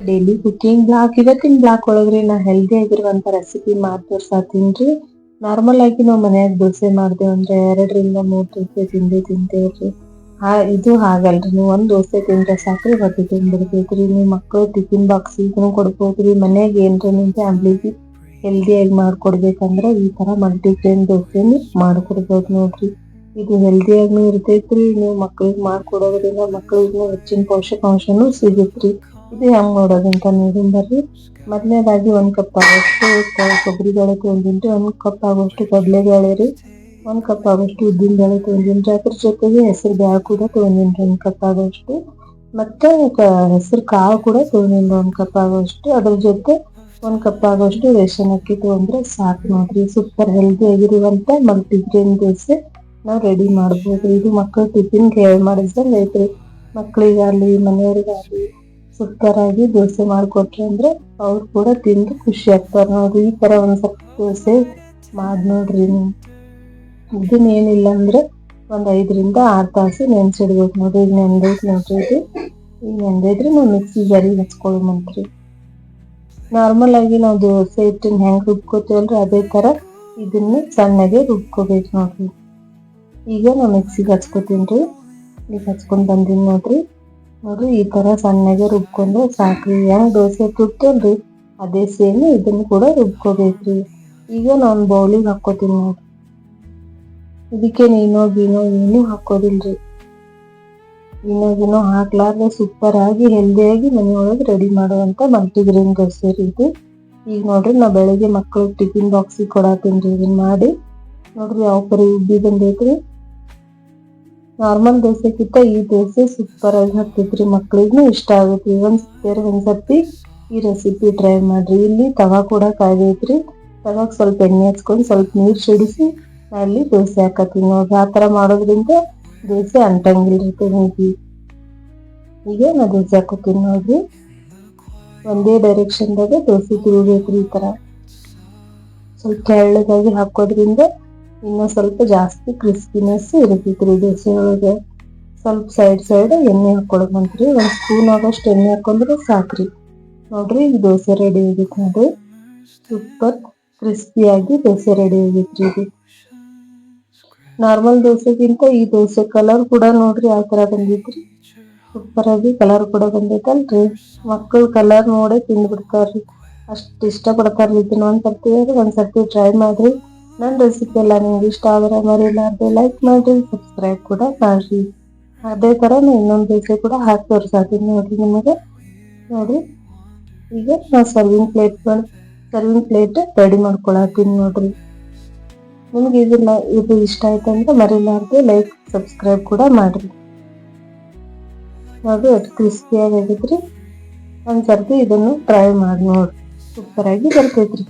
Daily cooking block ಇವತ್ತಿನ block ಒಳಗ್ರಿ ನಾ ಹೆಲ್ದಿ ಆಗಿರುವಂತ ರೆಸಿಪಿ ಮಾಡಿ ತೋರ್ಸಾತೀನಿ ನಾರ್ಮಲ್ ಆಗಿ ನಾವು ಮನ್ಯಾಗ ದೋಸೆ ಮಾಡ್ದೇವ್ ಅಂದ್ರೆ ಎರಡರಿಂದ ಮೂರು ದೋಸೆ ತಿಂದೇ ತಿಂತೇವ್ರಿ. ಹಾ, ಇದು ಹಾಗಲ್ರಿ. ನೀವು ಒಂದ್ ದೋಸೆ ತಿಂದ್ರೆ ಸಾಕ್ರಿ, ಹೊಟ್ಟೆ ತುಂಬಿರ್ತೈತ್ರಿ ನೀವು ಮಕ್ಕಳು ಟಿಫಿನ್ ಬಾಕ್ಸ್ ಇದನ್ನು ಕೊಡ್ಬೋದ್ರಿ ಮನ್ಯಾಗ ಏನ್ರ ನಿಮ್ ಫ್ಯಾಮ್ಲಿಗೆ ಹೆಲ್ದಿಯಾಗಿ ಮಾಡ್ಕೊಡ್ಬೇಕಂದ್ರೆ ಈ ತರ ಮಲ್ಟಿಗ್ರೇನ್ ದೋಸೆ ಮಾಡ್ಕೊಡ್ಬೋದು ನೋಡ್ರಿ. ಇದು ಹೆಲ್ದಿಯಾಗ್ನು ಇರ್ತೈತ್ರಿ. ನೀವು ಮಕ್ಳಿಗೆ ಮಾಡ್ಕೊಡೋದ್ರಿಂದ ಮಕ್ಳಿಗೂ ಹೆಚ್ಚಿನ ಪೋಷಕಾಂಶನೂ ಸಿಗುತ್ರಿ. ಇದು ಹೆಂಗ್ ನೋಡೋದಂತ ನೋಡಿ, ಬರ್ರಿ. ಮೊದಲನೇದಾಗಿ ಒಂದ್ ಕಪ್ ಆಗೋಷ್ಟು ಕೊಬ್ಬರಿ ಬೇಳೆ ತೊಗೊಂಡಿನ್ರಿ. ಒಂದ್ ಕಪ್ ಆಗೋಷ್ಟು ಕಡಲೆ ಬೇಳೆ ರೀ. ಒಂದ್ ಕಪ್ ಆಗೋಷ್ಟು ಉದ್ದಿನ ಬೇಳೆ ತೊಗೊಂಡಿನ್ರಿ. ಅದ್ರ ಜೊತೆಗೆ ಹೆಸರು ಬೇಳೆ ಕೂಡ ತೊಗೊಂಡಿನ್ರಿ ಒಂದ್ ಕಪ್ ಆಗೋಷ್ಟು. ಮತ್ತೆ ಹೆಸರು ಕಾಳು ಕೂಡ ತೊಗೊಂಡಿನ್ರಿ ಒಂದ್ ಕಪ್ ಆಗೋಷ್ಟು. ಅದ್ರ ಜೊತೆ ಒಂದ್ ಕಪ್ ಆಗೋಷ್ಟು ರೇಷನ್ ಅಕ್ಕಿ ತಗೊಂಡ್ರೆ ಸಾಕು ನೋಡ್ರಿ. ಸೂಪರ್ ಹೆಲ್ದಿ ಆಗಿರುವಂತ ಮಲ್ಟಿಗ್ರೇನ್ ದೋಸೆ ನಾವು ರೆಡಿ ಮಾಡ್ಬೋದು. ಇದು ಮಕ್ಕಳು ಟಿಫಿನ್ ಕೇಳಿ ಮಾಡಿಸ್ದಂಗೆ ಐತ್ರಿ ಮಕ್ಕಳಿಗಾಗ್ಲಿ ಮನೆಯವ್ರಿಗಾಗ್ಲಿ. ಸೂಪರ್ ಆಗಿ ದೋಸೆ ಮಾಡ್ಕೊಟ್ರಿ ಅಂದ್ರೆ ಅವ್ರು ಕೂಡ ತಿಂದು ಖುಷಿ ಆಗ್ತಾರ. ನೋಡ್ರಿ, ಈ ತರ ಒಂದ್ ಸ್ವಲ್ಪ ದೋಸೆ ಮಾಡ್ ನೋಡ್ರಿ ನೀವು. ಇದನ್ನೇನಿಲ್ಲ ಅಂದ್ರೆ ಒಂದ್ ಐದರಿಂದ ಆರು ತಾಸು ನೆನ್ಸಿಡ್ಬೇಕು ನೋಡ್ರಿ. ಈಗ ನೆಂದೈತಿ ನೋಡ್ರಿ ಇದು. ಈಗ ನೆಂದೈತ್ರಿ ನಾವು ಮಿಕ್ಸಿ ಜಾರಿಗೆ ಹಚ್ಕೊಳ್ಳೋಮಂತ್ರಿ ನಾರ್ಮಲ್ ಆಗಿ ನಾವು ದೋಸೆ ಹಿಟ್ಟನ್ನ ಹೆಂಗ್ ರುಬ್ಕೋತೀವಲ್ರಿ ಅದೇ ತರ ಇದನ್ನ ಸಣ್ಣಗೆ ರುಬ್ಕೋಬೇಕು ನೋಡ್ರಿ. ಈಗ ನಾವು ಮಿಕ್ಸಿಗೆ ಹಚ್ಕೋತೀನಿ ಈಗ ಹಚ್ಕೊಂಡ್ ಬಂದೀನಿ ನೋಡ್ರಿ. ನೋಡ್ರಿ ಈ ತರ ಸಣ್ಣಗೆ ರುಬ್ಕೊಂಡ್ರೆ ಸಾಕ್ರಿ ಹೆಂಗ್ ದೋಸೆ ತುಟ್ಟಲ್ರಿ ಅದೇ ಸೇಮ್ ಇದನ್ನ ಕೂಡ ರುಬ್ಕೋಬೇಕ್ರಿ. ಈಗ ನಾನು ಬೌಲಿಗೆ ಹಾಕೋತೀನಿ ನೋಡ್ರಿ. ಇದಕ್ಕೆ ನೀನೋ ಬೀನೋ ಏನು ಹಾಕೋದಿಲ್ರಿ. ಏನೋ ಗೀನೋ ಹಾಕ್ಲಾರ್ದೆ ಸೂಪರ್ ಆಗಿ ಹೆಲ್ದಿಯಾಗಿ ಮನೆಯೊಳಗೆ ರೆಡಿ ಮಾಡುವಂತ ಮಲ್ಟಿಗ್ರೇನ್ ದೋಸೆ ರೀ ಇದು ಈಗ ನೋಡ್ರಿ ನಾ ಬೆಳಿಗ್ಗೆ ಮಕ್ಕಳು ಟಿಫಿನ್ ಬಾಕ್ಸಿಗೆ ಕೊಡಾತೀನಿ ಇದನ್ನ ಮಾಡಿ ನೋಡ್ರಿ ಯಾವ ಪರಿ ಉಬ್ಬಿ ಬಂದೈತ್ರಿ. ನಾರ್ಮಲ್ ದೋಸೆಗಿಂತ ಈ ದೋಸೆ ಸೂಪರ್ ಆಗಿ ಹಾಕ್ತಿದ್ರಿ ಮಕ್ಳಿಗೂ ಇಷ್ಟ ಆಗುತ್ತೆ. ಒಂದ್ ಸೇರ್ ಒಂದ್ಸತಿ ಈ ರೆಸಿಪಿ ಟ್ರೈ ಮಾಡ್ರಿ. ಇಲ್ಲಿ ತವಾ ಕೂಡ ಕಾಯ್ದೈತ್ರಿ. ತವಾಗ ಸ್ವಲ್ಪ ಎಣ್ಣೆ ಹಚ್ಕೊಂಡು ಸ್ವಲ್ಪ ನೀರು ಸಿಡಿಸಿ ಅಲ್ಲಿ ದೋಸೆ ಹಾಕತ್ತೀನಿ ನೋಡ್ರಿ. ಆ ತರ ಮಾಡೋದ್ರಿಂದ ದೋಸೆ ಅಂಟಂಗಿಲ್ರಿ ತೆಗಿಗೆ. ಈಗ ನಾ ದೋಸೆ ಹಾಕೋತೀನಿ ನೋಡ್ರಿ. ಒಂದೇ ಡೈರೆಕ್ಷನ್ದಾಗ ದೋಸೆ ತಿರುಗಬೇಕ್ರಿ ಈ ತರ ಸ್ವಲ್ಪ ತೆಳ್ಳಗಾಗಿ ಹಾಕೋದ್ರಿಂದ ಇನ್ನ ಸ್ವಲ್ಪ ಜಾಸ್ತಿ ಕ್ರಿಸ್ಪಿನೆಸ್ ಇರ್ತೈತ್ರಿ ದೋಸೆ ಒಳಗೆ. ಸ್ವಲ್ಪ ಸೈಡ್ ಸೈಡ್ ಎಣ್ಣೆ ಹಾಕೊಳಕಂತ್ರಿ ಒಂದು ಸ್ಪೂನ್ ಆಗೋಷ್ಟು ಎಣ್ಣೆ ಹಾಕೊಂಡ್ರೆ ಸಾಕ್ರಿ. ನೋಡ್ರಿ, ಈ ದೋಸೆ ರೆಡಿ ಆಗೈತಿ ನೋಡ್ರಿ ಸೂಪರ್ ಕ್ರಿಸ್ಪಿಯಾಗಿ ದೋಸೆ ರೆಡಿ ಆಗೈತ್ರಿ ಇದು. ನಾರ್ಮಲ್ ದೋಸೆಗಿಂತ ಈ ದೋಸೆ ಕಲರ್ ಕೂಡ ನೋಡ್ರಿ ಯಾವ ತರ ಬಂದೈತ್ರಿ. ಸೂಪರ್ ಆಗಿ ಕಲರ್ ಕೂಡ ಬಂದೈತಲ್ರಿ. ಮಕ್ಕಳು ಕಲರ್ ನೋಡೇ ತಿಂದ್ಬಿಡ್ತಾರ್ರಿ. ಅಷ್ಟ್ ಇಷ್ಟ ಪಡ್ತಾರ್ರಿ ಇದನ್ನ ಒಂದ್ಸರ್ತಿ ಒಂದ್ಸರ್ತಿ ಟ್ರೈ ಮಾಡ್ರಿ. ನನ್ನ ರೆಸಿಪಿ ಎಲ್ಲ ನಿಮ್ಗೆ ಇಷ್ಟ ಆದರೆ ಮರಿಲಾರ್ದೆ ಲೈಕ್ ಮಾಡಿರಿ ಸಬ್ಸ್ಕ್ರೈಬ್ ಕೂಡ ಮಾಡಿ. ಅದೇ ಥರ ನಾನು ಇನ್ನೊಂದು ದೋಸೆ ಕೂಡ ಹಾಕಿ ತೋರಿಸಾತೀನಿ ನೋಡಿ ನಿಮಗೆ. ನೋಡಿ, ಈಗ ನಾ serving plate serving plate ready ಮಾಡ್ಕೊಳತ್ತೀನಿ ನೋಡ್ರಿ. ನಿಮ್ಗೆ ಇದನ್ನ ಇದು ಇಷ್ಟ ಆಯ್ತು ಅಂದ್ರೆ ಮರಿಲಾರ್ದೆ ಲೈಕ್ ಸಬ್ಸ್ಕ್ರೈಬ್ ಕೂಡ ಮಾಡ್ರಿ. ನೋಡಿ, ಎಷ್ಟು ಕ್ರಿಸ್ಪಿಯಾಗಿ ಆಗೈತ್ರಿ ಒಂದ್ಸರ್ತಿ ಇದನ್ನು ಟ್ರೈ ಮಾಡಿ ನೋಡ್ರಿ. ಸೂಪರ್ ಆಗಿ ಬರ್ತೈತ್ರಿ.